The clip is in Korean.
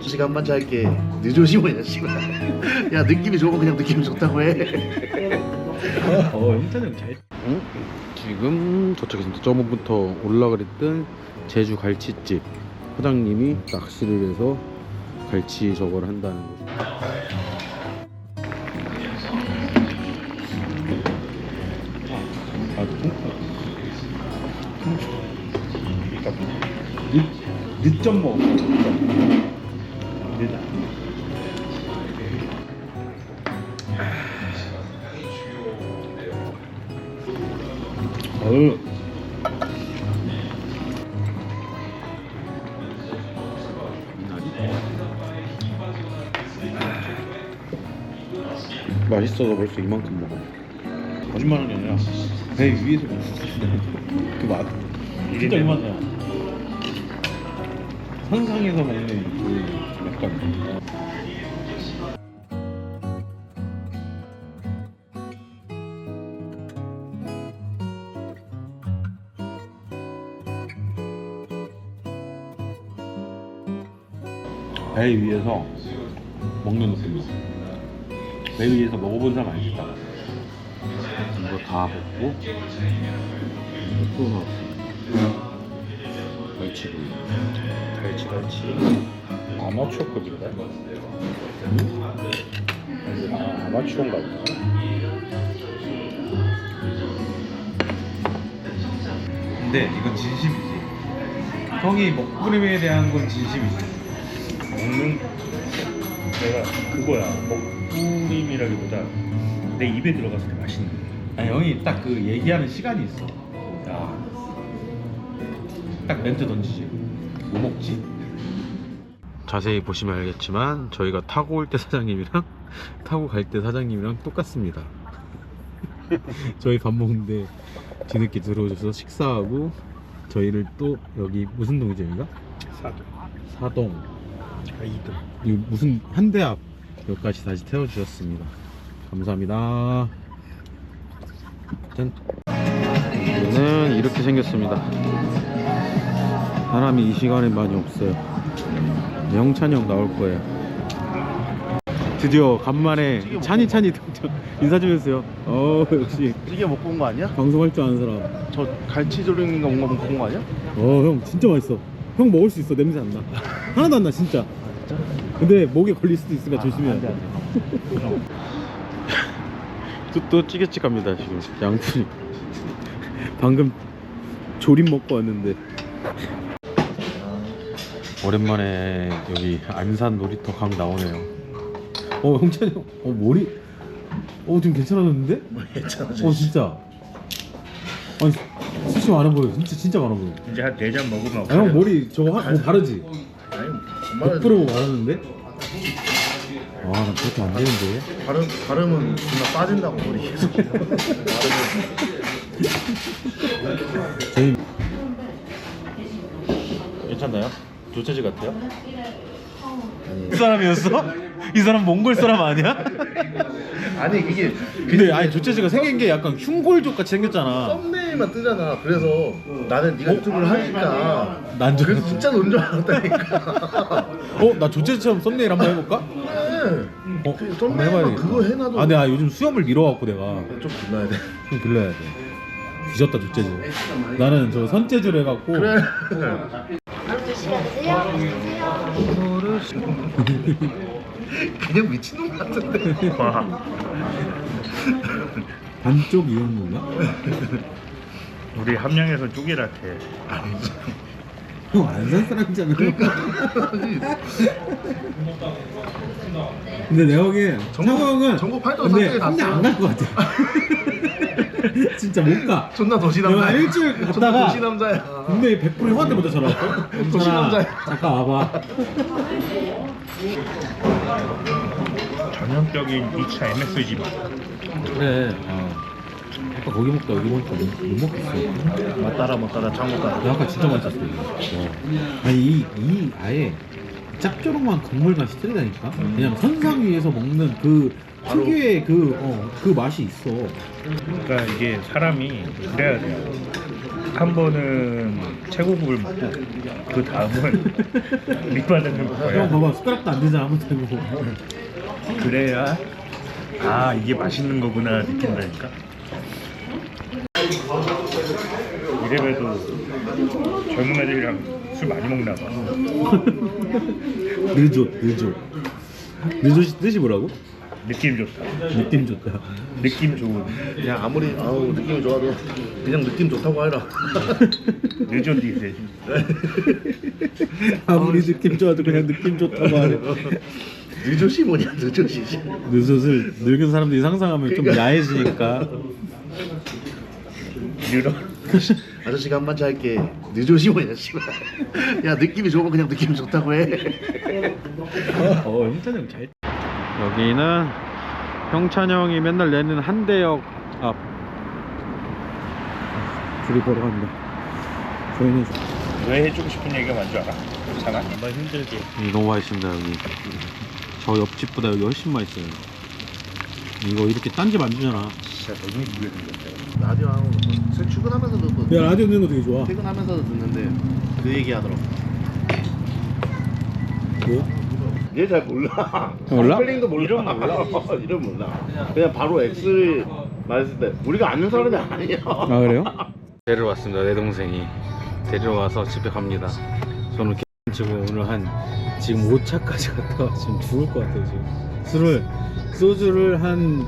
두 시간만 잘게 늦어지면 야 씨발 야 느낌이 좋으면 그냥 느낌이 좋다고 해 어 인터넷 잘 응? 지금 도착했습니다. 저번부터 올라 그랬던 제주 갈치집 사장님이 낚시를 해서 갈치 저걸 한다는 거죠. 아, 늦, 늦점 먹었어. 늦. 어우. 맛있어서 벌써 이만큼 먹어. 거짓말하는 게 아니라 배 위에서 그 맛. 진짜 이 맛이야. 선상에서 먹는 그 배 위에서 먹는 느낌이야. 배 위에서 먹어본 사람 알겠다. 이거 다 먹고 또 나왔어. 갈치구이. 갈치 갈치 아마추어급인가? 아 아마추어인가 보다 근데 이건 진심이지 형이 먹부림에 대한 건 진심이지 먹는 내가 그거야 먹부림이라기보다 내 입에 들어갔을 때 맛있는 거. 아니 형이 딱 그 얘기하는 시간이 있어 야. 딱 멘트 던지지 뭐 먹지? 자세히 보시면 알겠지만 저희가 타고 올 때 사장님이랑 타고 갈 때 사장님이랑 똑같습니다. 저희 밥 먹는데 뒤늦게 들어오셔서 식사하고 저희를 또 여기 무슨 동이점인가? 사도 사동 아 이등 이 무슨 한대 앞 여기까지 다시 태워주셨습니다. 감사합니다. 짠. 여기는 이렇게 생겼습니다. 사람이 이 시간에 많이 없어요. 영찬이 형 나올 거예요. 드디어 간만에 찬이 찬이 등장. 인사 좀 해주세요. 어 역시 찌개 먹고 온 거 아니야? 방송할 줄 아는 사람. 저 갈치조림인가 뭔가 먹고 온 거 아니야? 어 형 진짜 맛있어. 형 먹을 수 있어 냄새 안 나. 하나도 안 나 진짜. 근데 목에 걸릴 수도 있으니까 조심해야 돼. 또, 또 찌개집 갑니다 지금. 양푼이. 방금 조림 먹고 왔는데. 오랜만에 여기 안산 놀이터 강 나오네요. 어 형찬이 형, 어 머리. 어 지금 괜찮아졌는데? 괜찮아 어. 진짜. 아니 수시 많아 보여 진짜 진짜 많아 보여 이제 한 네 잔 먹으면 아, 형 머리 저거 하, 뭐 바르지? 아니 엄마는 100% 바르는데? 아나 그렇게 안 되는데 발음, 발음은 존나 빠진다고 머리 계속 저희 괜찮나요? 조체지 같아요? 이 사람이었어? 이 사람 몽골 사람 아니야? 아니 이게 근데 아니 조체즈가 생긴 게 약간 흉골족 같이 생겼잖아. 썸네일만 뜨잖아. 그래서 나는 네가 유튜브를 하니까 난 저... 그래서 진짜 논줄 알았다니까. 어? 나 조체즈처럼 썸네일 한번 해볼까? 그래 어? 그 한번 썸네일만 해봐야겠다. 그거 해놔도 아 내가 요즘 수염을 밀어갖고 내가. 좀 불러야 돼. 좀 길러야 돼. 뒤졌다 조체즈 나는 저 선체즈로 해갖고. 그래. 드시면 드세요. 그냥 미친놈 같은데. 와 반쪽 이용무인가? 우리 함양에서 쪼개라테. 형 안산 사람이잖아 근데 내가 보기엔 전국- 창호 형은 전국 팔도 근데 한대 갔어. 안 갈 것 같아 진짜 못 가. 존나 도시 내가 남자야. 일주일 존나 갔다가 도시 남자야. 분명히 100% 형한테 먼저 전화 왔어 도시 남자야. 잠깐 와봐. 전형적인 2차 MSG 맛 그래. 아, 아까 거기 먹다 여기 먹니까 못, 못 먹겠어. 맞따라 맞따라 장 못따라. 나 아까 진짜 맛있었어 이거. 와. 아니 이, 이 아예 짭조름한 국물 맛이 틀리다니까? 그냥 선상 위에서 먹는 그 특유의 그, 어, 그 맛이 있어. 그러니까 이게 사람이 그래야 돼요. 한 번은 최고급을 먹고 그 다음은 밑반찬을 먹어야 봐봐 숟가락도 안 되잖아 아무튼 그래야 아 이게 맛있는 거구나 느낀다니까. 이래봬도 젊은 애들이랑 술 많이 먹나 봐. 느조 느조 느조 뜻이 뭐라고? 느낌 좋다. 느낌 좋다. 느낌 좋은. 야 아무리 아우 느낌이 좋아도 그냥 느낌 좋다고 해라. 느조 디젤 아무리 느낌 좋아도 그냥 느낌 좋다고 하래 느조시 뭐냐 느조시. 느젖을 늙은 사람들이 상상하면 좀 야해지니까. 늘어. 아저씨가 한 번째 할게. 느조시 뭐냐 씨발. 야 느낌이 좋으면 그냥 느낌 좋다고 해. 어 형찬이 형 잘 여기는 형찬이 형이 맨날 내는 한대역 앞. 줄이 보러 갑니다. 저희는 왜 해주고 싶은 얘기가 뭔지 알아? 괜찮아? 정말 힘들게. 여기 너무 맛있습니다 여기. 저 옆집보다 여기 훨씬 맛있어요. 이거 이렇게 딴집안 주잖아. 진짜 너무 힘들게 생겼다. 라디오 하고 술 출근하면서 듣고 야 라디오 듣는 거 되게 좋아. 퇴근하면서도 듣는데 그 얘기 하더라고. 뭐? 얘 잘 몰라. 몰라? 스펠링도 몰라. 이름 몰라. 이름 몰라. 그냥 바로 X를 말했을 때 우리가 아는 사람이 아니야. 아 그래요? 데리러 왔습니다 내 동생이. 데리러 와서 집에 갑니다. 저는 지금 오늘 한 지금 5차까지 갔다가 지금 죽을 것 같아요 지금. 술을 소주를 한